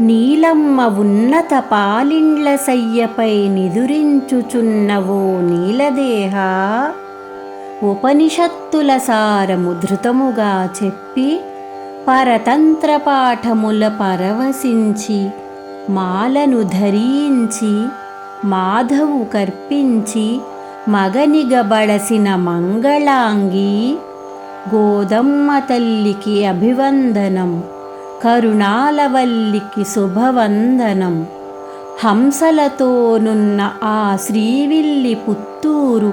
నీలమ్మ ఉన్నత పాలిండ్ల సయ్యపై నిదురించుచున్నవో నీలదేహ. ఉపనిషత్తుల సారము ధృతముగా చెప్పి పరతంత్ర పాఠముల పరవశించి మాలను ధరించి మాధవు కర్పించి మగనిగబడసిన మంగళాంగి గోదమ్మ తల్లికి అభివందనం. కరుణాలవల్లికి శుభవందనం. హంసలతోనున్న ఆ శ్రీవిల్లి పుత్తూరు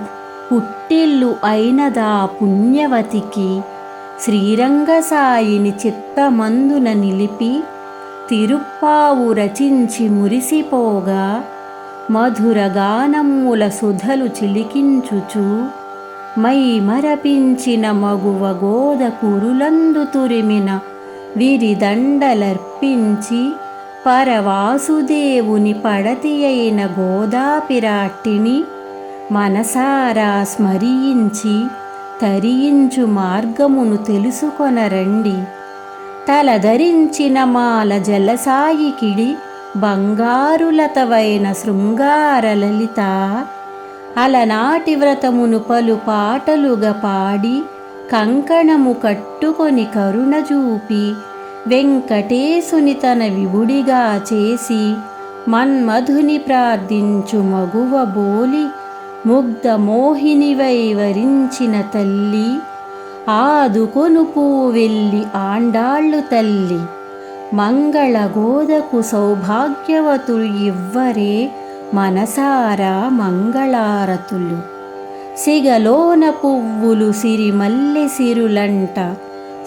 పుట్టిల్లు అయినదా పుణ్యవతికి. శ్రీరంగసాయిని చిత్తమందున నిలిపి తిరుప్పావు రచించి మురిసిపోగా మధురగానమ్ముల సుధలు చిలికించుచు మై మరపించిన మగువ గోద కురులందు తురిమిన విరిదండలర్పించి పరవాసుదేవుని పడతి అయిన గోదాపిరాట్టిని మనసారా స్మరించి తరించు మార్గమును తెలుసుకొనరండి. తలధరించిన మాల జలసాయికిడి బంగారులతవైన శృంగార లలిత అలనాటి వ్రతమును పలు పాటలుగా పాడి కంకణము కట్టుకొని కరుణ చూపి వెంకటేశుని తన విభుడిగా చేసి మన్మధుని ప్రార్థించు మగువ బోలి ముగ్ధ మోహినివై వరించిన తల్లి ఆదుకొను పూవెల్లి ఆండాళ్ళు తల్లి మంగళ గోదకు సౌభాగ్యవతులు ఇవ్వరే మనసారా మంగళారతులు. సిగలోన పువ్వులు సిరిమల్లె సిరులంట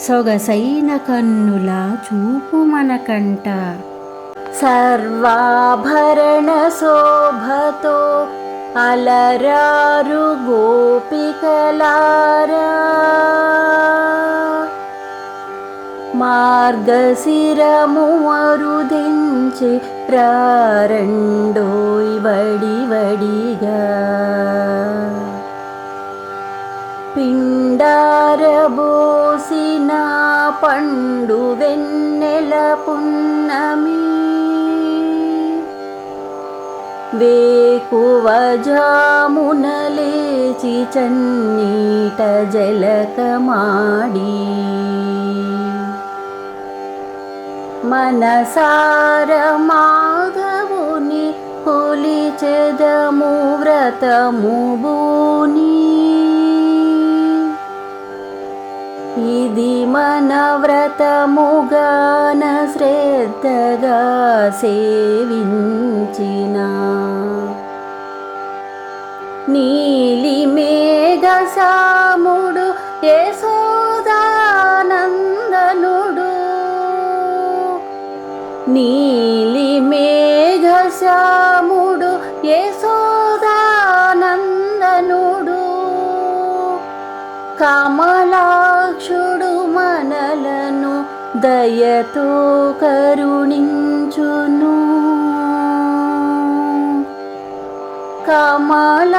సొగసైన కన్నుల చూపు మనకంట. సర్వాభరణ శోభతో అలరారు గోపికలారా. మార్గశిరము అరుదించి ప్రారండోయ్ వడి వడిగా. పిండారబోసిన పండు వెన్నెల పున్నమి వేకువ జామున లేచి చన్నీట జలకమాడి మనసార మాధవుని కొలిచెదము వ్రతము బూని మనవ్రతముగాన శ్రద్ధగా సేవించిన. నీలి మేఘ సాముడు యశోదానందనుడు. నీలి మేఘ సాముడు యశోదానందనుడు. కమలాక్షుడు దయతో కరుణించును. కమలాక్షుడు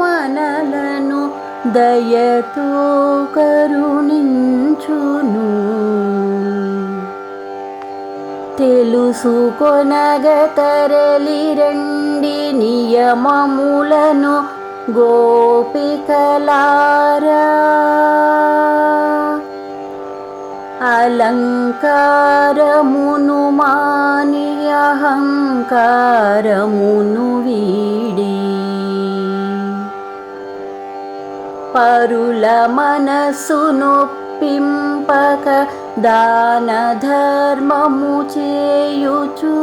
మనలను దయతో కరుణించును. తెలుసుకొనగ తరలి రండి నియమములను గోపికలారా. అలంకారమును మాని అహంకారమును వీడి. పరుల మనసు పింపక దాన ధర్మము చేయుచు.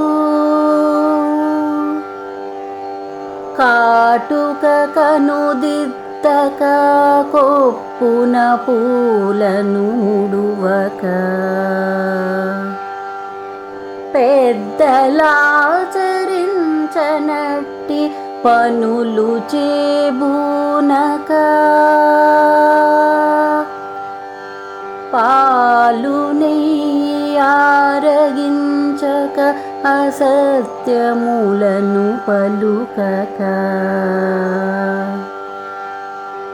కాటుక కనుదిద్దక కొప్పున పూలను ముడువక పెద్దలాచరించనట్టి పనులు చేబూనక. పాలు ఆరగించక అసత్యములను పలుకక.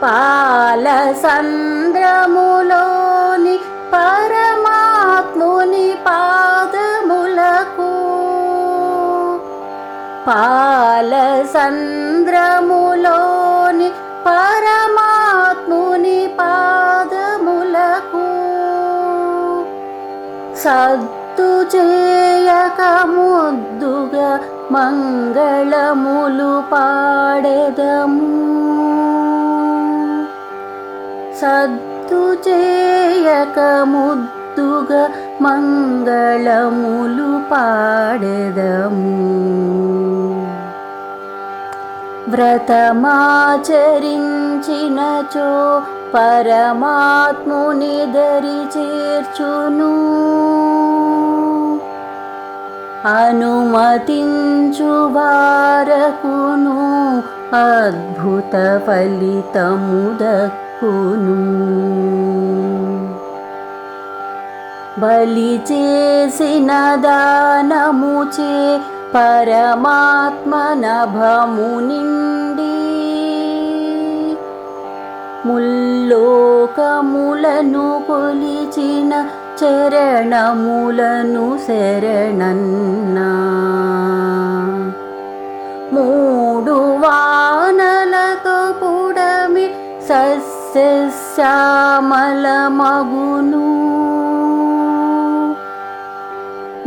పాల సంద్రములోని పరమాత్ముని పాదములకు. పాల సంద్రములోని పరమాత్ముని పాదములకు. సత్తు చేయక ముద్దుగా మంగళములు పాడెదము. సద్దు చేయక ముద్దుగా మంగళములు పాడెదము. వ్రతమాచరించినచో పరమాత్ముని దరి చేర్చును. అనుమతించు వారకును అద్భుత ఫలితము దక్కును బలి చేసిన దానముచే పరమాత్మ నభము నిండి ముల్లోకములను కొలిచిన చరణములను శరణన్నా. సస్యశ్యామల మగును.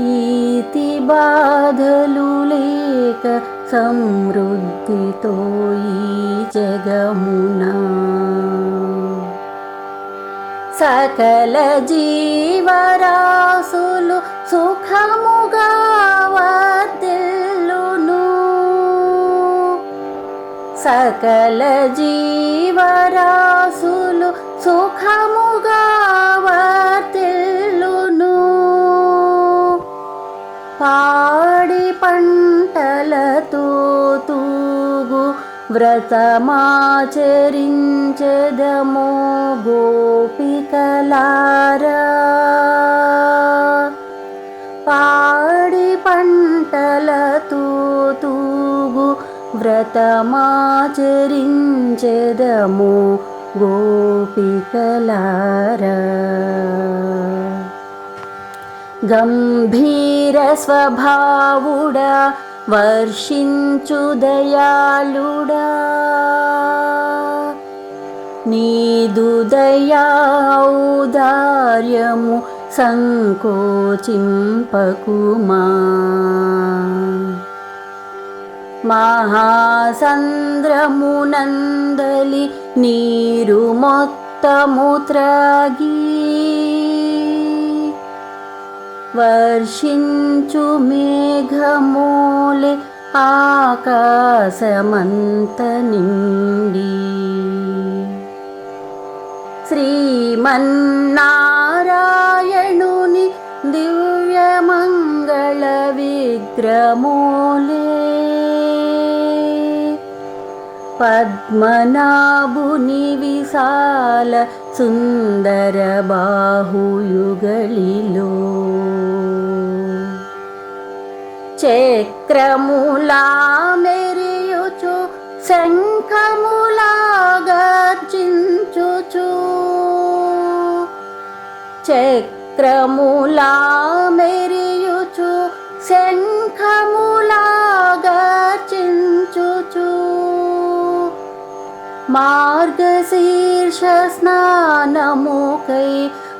ఈతి బాధలు లేక సమృద్ధితో ఈ జగమునా. సకల జీవరాసులు సుఖము సకల జీవరాశులు సుఖముగా వర్తిల్లును. పాడి పంటలతో తూగు వ్రతమాచరించదమో గోపికలారా. వ్రతమాచరించదమో గోపికలారా. గంభీర స్వభావుడా వర్షించు దయాళుడా. నీదు సంకోచింపకుమా. మహాసంద్రమునందలి నీరు మొత్తము త్రాగి వర్షించు మేఘమూలె ఆకాశమంత నిండి. శ్రీమన్నారాయణుని దివ్యమంగళ విగ్రమూలే పద్మనాభుని విశాల సుందర బాహుయుగళిలో చక్రములా మెరియుచు శంఖములా గర్జించుచు చక్రములా మెరియుచు मार्गशीर्ष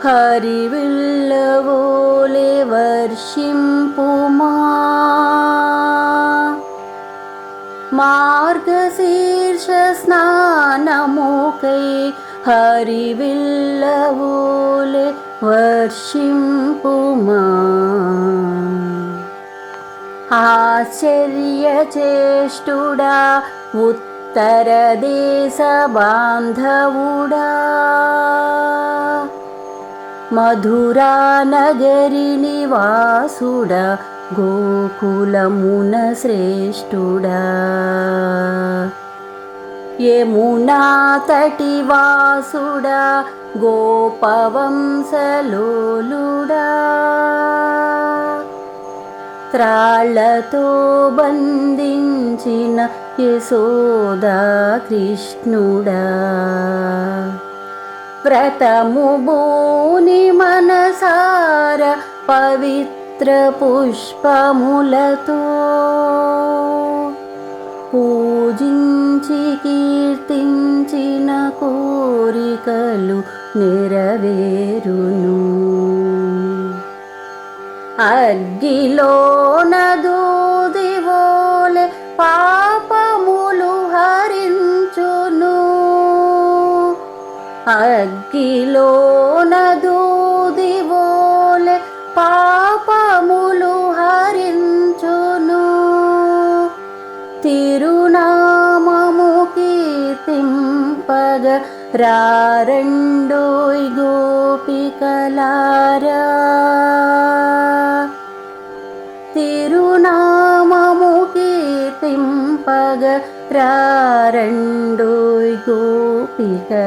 हरिविल्लवोले वर्षिं पुमा मार्गशीर्ष हरिविल्लवोले वर्षिं पुमा आश्चर्यचेष्टुडा उत् उत्तरदेशबान्धवुडा। मधुरानगरि निवासुड गोकुलमुनश्रेष्ठुडे मुनातटीवासुड गोपवं सलोलुड త్రాళ్ళతో బంధించిన యశోదా కృష్ణుడా. వ్రతము భూని మనసార పవిత్ర పుష్పములతో పూజించి కీర్తించిన కోరికలు నెరవేరును. అగ్గిలోన దూదివోలే పాపములు హరించును. అగ్గిలోన దూదివోలే పాపములు హరించును. తిరునామము కీర్తింపగ రారండోయ్ గోపికలారా. రారండోయ్ గోపికలారా